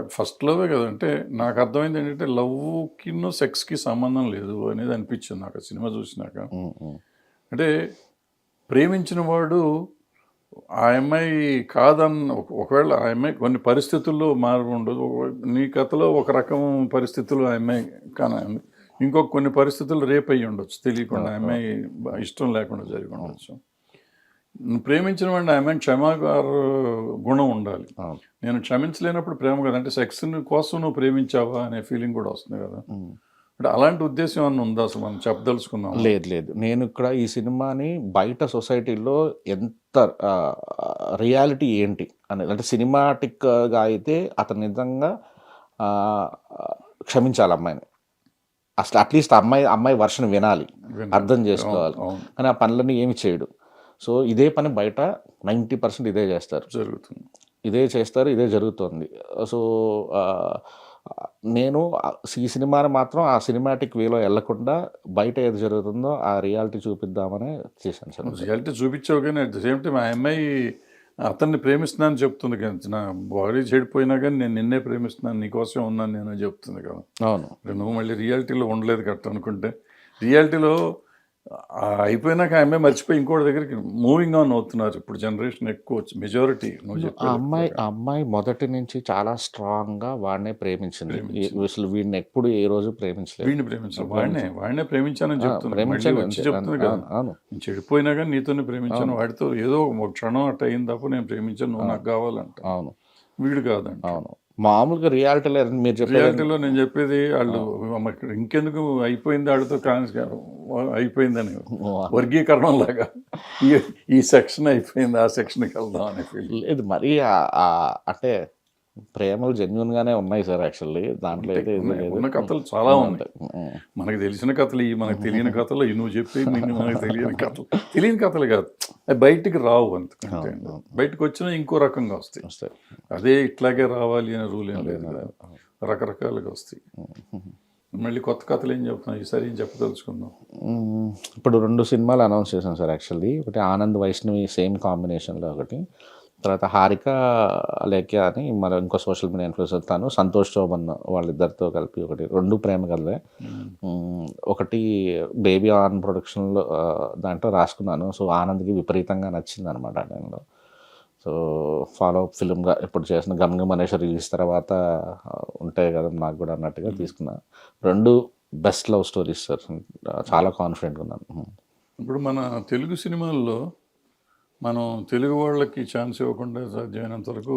But first లవే కదంటే నాకు అర్థమైంది ఏంటంటే లవ్కి సెక్స్కి సంబంధం లేదు అనేది అనిపించింది నాకు సినిమా చూసినాక. అంటే ప్రేమించిన వాడు ఆ అమ్మాయి కాదన్న ఒక- ఒకవేళ ఆ అమ్మాయి కొన్ని పరిస్థితుల్లో మారు ఉండదు. నీ కథలో ఒక రకం పరిస్థితులు ఆ అమ్మాయి కానీ ఇంకొక కొన్ని పరిస్థితులు రేపు అయ్యి ఉండొచ్చు. తెలియకుండా ఆ అమ్మాయి ఇష్టం లేకుండా జరిగి ఉండొచ్చు. ప్రేమించిన వాడిని ఆ అమ్మాయి క్షమాగార గుణం ఉండాలి. నేను క్షమించలేనప్పుడు ప్రేమ కదా అంటే సెక్స్ కోసం నువ్వు ప్రేమించావా అనే ఫీలింగ్ కూడా వస్తుంది కదా. అంటే అలాంటి ఉద్దేశం ఏమన్నా ఉందా? అసలు మనం చెప్పదలుచుకుందాం లేదు లేదు. నేను ఇక్కడ ఈ సినిమాని బయట సొసైటీలో ఎంత రియాలిటీ ఏంటి అనేది అంటే సినిమాటిక్గా అయితే అతను నిజంగా క్షమించాలి అమ్మాయిని. అసలు అట్లీస్ట్ అమ్మాయి అమ్మాయి వర్షన్ వినాలి. అర్థం చేసుకోవాలి. కానీ ఆ పనులన్నీ ఏమి చేయడు. సో ఇదే పని బయట నైంటీ పర్సెంట్ ఇదే చేస్తారు. జరుగుతుంది. ఇదే చేస్తారు ఇదే జరుగుతుంది. సో నేను ఈ సినిమాని మాత్రం ఆ సినిమాటిక్ వేలో వెళ్ళకుండా బయట ఏది జరుగుతుందో ఆ రియాలిటీ చూపిద్దామనే చేశాను సార్. రియాలిటీ చూపించావు కానీ అట్ ద సేమ్ టైం ఆ అమ్మాయి అతన్ని ప్రేమిస్తున్నాను చెప్తుంది కదా. నా బాడీ చెడిపోయినా కానీ నేను నిన్నే ప్రేమిస్తున్నాను నీకోసం ఉన్నాను నేను చెప్తుంది కదా. అవును. నువ్వు మళ్ళీ రియాలిటీలో ఉండలేదు కరెక్ట్ అనుకుంటే. రియాలిటీలో అయిపోయినాక ఆ అమ్మాయి మర్చిపోయి ఇంకోటి దగ్గరికి మూవింగ్ ఆన్ అవుతున్నారు. ఇప్పుడు జనరేషన్ ఎక్కువ మెజారిటీ ఆ అమ్మాయి ఆ అమ్మాయి మొదటి నుంచి చాలా స్ట్రాంగ్గా వాడినే ప్రేమించింది. అసలు వీడిని ఎప్పుడు ఏ రోజు ప్రేమించలేదు. వీడిని ప్రేమించాను వాడినే వాడినే ప్రేమించానని కదా. అవును, చెడిపోయినా కానీ నీతోనే ప్రేమించాను. వాడితో ఏదో ఒక క్షణం అట్ట అయిన తప్ప నేను ప్రేమించాను. నువ్వు నాకు కావాలంట. అవును. వీడు కాదంట. అవును. మామూలుగా రియాలిటీలో మీరు చెప్పేది రియాలిటీలో నేను చెప్పేది వాళ్ళు ఇంకెందుకు అయిపోయింది ఆడితో కాన్స్ అయిపోయిందని వర్గీకరణం లాగా. ఈ సెక్షన్ అయిపోయింది ఆ సెక్షన్కి వెళ్దాం అనే ఫీల్ లేదు మరి అంటే ప్రేమలు జెన్యున్ గానే ఉన్నాయి సార్ యాక్చువల్లీ. దాంట్లో అయితే ఉన్న కథలు చాలా ఉమ్, మనకు తెలిసిన కథలు ఈ మనకు తెలియని కథలు ఈ నువ్వు చెప్పి మనకు తెలియని కథలు. తెలియని కథలు కాదు. అవి బయటికి రావు అంతకంటే బయటకు వచ్చినా ఇంకో రకంగా వస్తాయి. వస్తాయి. అదే ఇట్లాగే రావాలి అనే రూల్ ఏం లేదు. రకరకాలుగా వస్తాయి. మళ్ళీ కొత్త కథలు ఏం చెప్తున్నాం ఈసారి ఏం చెప్పదలుచుకుందాం. ఇప్పుడు రెండు సినిమాలు అనౌన్స్ చేశాం సార్ యాక్చువల్లీ. ఒకటి ఆనంద్ వైష్ణవి సేమ్ కాంబినేషన్లో ఒకటి. తర్వాత హారిక లేఖ్య అని మన ఇంకో సోషల్ మీడియా ఇన్ఫ్లుయెన్సర్ తాను సంతోష్ చౌబన్ వాళ్ళిద్దరితో కలిపి ఒకటి రెండు ప్రేమ కథలే. ఒకటి బేబీ ఆన్ ప్రొడక్షన్లో దాంట్లో రాసుకున్నాను. సో ఆనంద్కి విపరీతంగా నచ్చింది అనమాట టైంలో. సో ఫాలో అప్ ఫిల్మ్గా ఇప్పుడు చేసిన గమగం అనేసి రిలీజ్ తర్వాత ఉంటాయి కదా నాకు కూడా అన్నట్టుగా తీసుకున్నా. రెండు బెస్ట్ లవ్ స్టోరీస్ సార్. చాలా కాన్ఫిడెంట్గా ఉన్నాను. ఇప్పుడు మన తెలుగు సినిమాల్లో మనం తెలుగు వాళ్ళకి ఛాన్స్ ఇవ్వకుండా సాధ్యమైనంత వరకు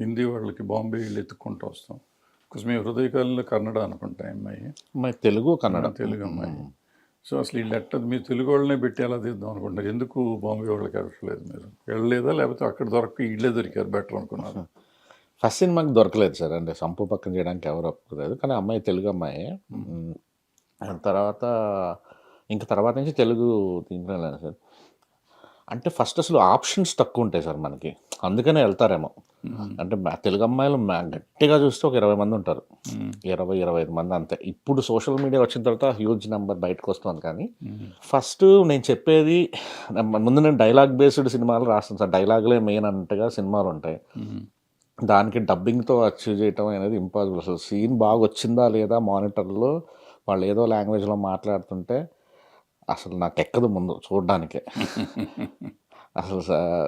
హిందీ వాళ్ళకి బాంబే వెళ్ళి ఎత్తుక్కుంటూ వస్తాం. బికాస్ మీ హృదయకాలంలో కన్నడ అనుకుంటా ఈ అమ్మాయి. అమ్మాయి తెలుగు కన్నడ. తెలుగు అమ్మాయి. సో అసలు వీళ్ళు ఎట్ట మీరు తెలుగు వాళ్ళనే పెట్టి ఎలా తీద్దాం అనుకుంటారు? ఎందుకు బాంబే వాళ్ళకి వెళ్ళలేదు మీరు? వెళ్ళలేదా? లేకపోతే అక్కడ దొరక ఇళ్ళే దొరికారు బెటర్ అనుకున్నారు? ఫస్ట్ సినిమాకి దొరకలేదు సార్. అంటే సంపు పక్కన చేయడానికి ఎవరు ఒప్పుకోలేదు. కానీ అమ్మాయి తెలుగు అమ్మాయి. తర్వాత ఇంకా తర్వాత నుంచి తెలుగు దీంట్లో సార్. అంటే ఫస్ట్ అసలు ఆప్షన్స్ తక్కువ ఉంటాయి సార్ మనకి. అందుకనే వెళ్తారేమో. అంటే తెలుగు అమ్మాయిలు గట్టిగా చూస్తే ఒక ఇరవై మంది ఉంటారు. ఇరవై ఇరవై ఐదు మంది అంతే. ఇప్పుడు సోషల్ మీడియా వచ్చిన తర్వాత హ్యూజ్ నెంబర్ బయటకు వస్తుంది కానీ ఫస్ట్ నేను చెప్పేది ముందు నేను డైలాగ్ బేస్డ్ సినిమాలు రాస్తాను సార్. డైలాగులే మెయిన్ అన్నట్టుగా సినిమాలు ఉంటాయి. దానికి డబ్బింగ్తో అచీవ్ చేయటం అనేది ఇంపాసిబుల్ అసలు సీన్ బాగా వచ్చిందా లేదా మానిటర్లో వాళ్ళు ఏదో లాంగ్వేజ్లో మాట్లాడుతుంటే అసలు నాకు ఎక్కదు ముందు చూడడానికే. అసలు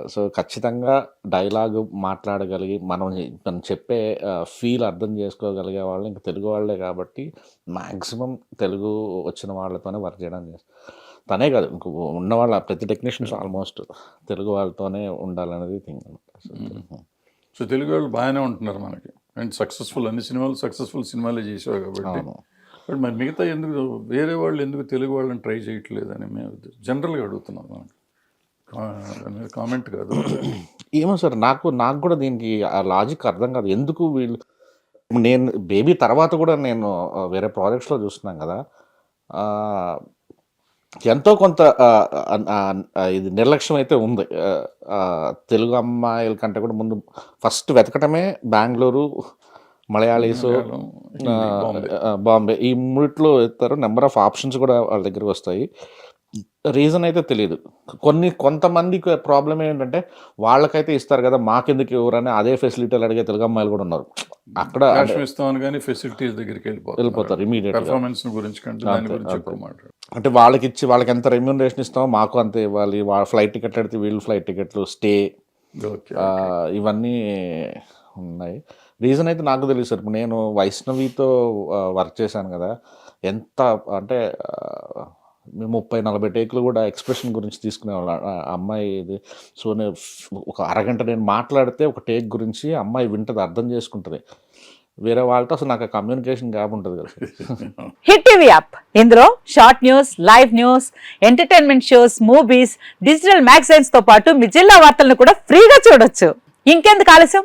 స- ఖచ్చితంగా డైలాగ్ మాట్లాడగలిగి మనం మనం చెప్పే ఫీల్ అర్థం చేసుకోగలిగే వాళ్ళు ఇంకా తెలుగు వాళ్ళే కాబట్టి మ్యాక్సిమం తెలుగు వచ్చిన వాళ్ళతోనే వర్క్ చేయడం చేస్తాం తనే కాదు ఇంకో ఉన్న వాళ్ళ ప్రతి టెక్నీషియన్స్ ఆల్మోస్ట్ తెలుగు వాళ్ళతోనే ఉండాలనేది థింగ్ అనమాట. సో తెలుగు వాళ్ళు బాగానే ఉంటున్నారు మనకి. అండ్ సక్సెస్ఫుల్ అన్ని సినిమాలు సక్సెస్ఫుల్ సినిమాలే చేసావు కాబట్టి. బట్ మరి మిగతా ఎందుకు వేరే వాళ్ళు ఎందుకు తెలుగు వాళ్ళని ట్రై చేయట్లేదు మేము జనరల్గా అడుగుతున్నాం కామెంట్ కాదు. ఏమో సార్ నాకు నాకు కూడా దీనికి ఆ లాజిక్ అర్థం కాదు. ఎందుకు వీళ్ళు నేను బేబీ తర్వాత కూడా నేను వేరే ప్రాజెక్ట్స్లో చూస్తున్నాం కదా. ఎంతో కొంత ఇది నిర్లక్ష్యం అయితే ఉంది. తెలుగు అమ్మాయిల కంటే కూడా ముందు ఫస్ట్ వెతకటమే బెంగళూరు మలయాళీస్ బాంబే. ఈ మూడిట్లో ఎత్తారు. నెంబర్ ఆఫ్ ఆప్షన్స్ కూడా వాళ్ళ దగ్గరికి వస్తాయి. రీజన్ అయితే తెలియదు కొన్ని కొంతమందికి ప్రాబ్లం ఏంటంటే వాళ్ళకైతే ఇస్తారు కదా మాకెందుకు ఎవరని అదే ఫెసిలిటీలు అడిగే తెలుగు అమ్మాయిలు కూడా ఉన్నారు. అక్కడ ఇస్తామని కానీ ఫెసిలిటీస్ దగ్గరికి వెళ్ళిపోతారు. వెళ్ళిపోతారు ఇమీడియట్ పెర్ఫార్మెన్స్ గురించి అంటే వాళ్ళకి ఇచ్చి వాళ్ళకి ఎంత రెమ్యూనరేషన్ ఇస్తామో మాకు అంతే ఇవ్వాలి. వాళ్ళ ఫ్లైట్ టికెట్ అడితే వీళ్ళు ఫ్లైట్ టికెట్లు స్టే ఇవన్నీ ఉన్నాయి. రీజన్ అయితే నాకు తెలియదు సార్. ఇప్పుడు నేను వైష్ణవితో వర్క్ చేశాను కదా. ఎంత అంటే ముప్పై నలభై టేకులు కూడా ఎక్స్ప్రెషన్ గురించి తీసుకునేవాళ్ళం. అమ్మాయి ఇది. సో నేను ఒక అరగంట నేను మాట్లాడితే ఒక టేక్ గురించి అమ్మాయి వింటది అర్థం చేసుకుంటుంది. వేరే వాళ్ళతో అసలు నాకు కమ్యూనికేషన్ గ్యాప్ ఉంటుంది కదా. Hit TV app. ఇందులో short news live news entertainment shows movies digital మ్యాగజైన్స్తో పాటు మీ జిల్లా వార్తలను కూడా ఫ్రీగా చూడొచ్చు. ఇంకెందుకు ఆలస్యం?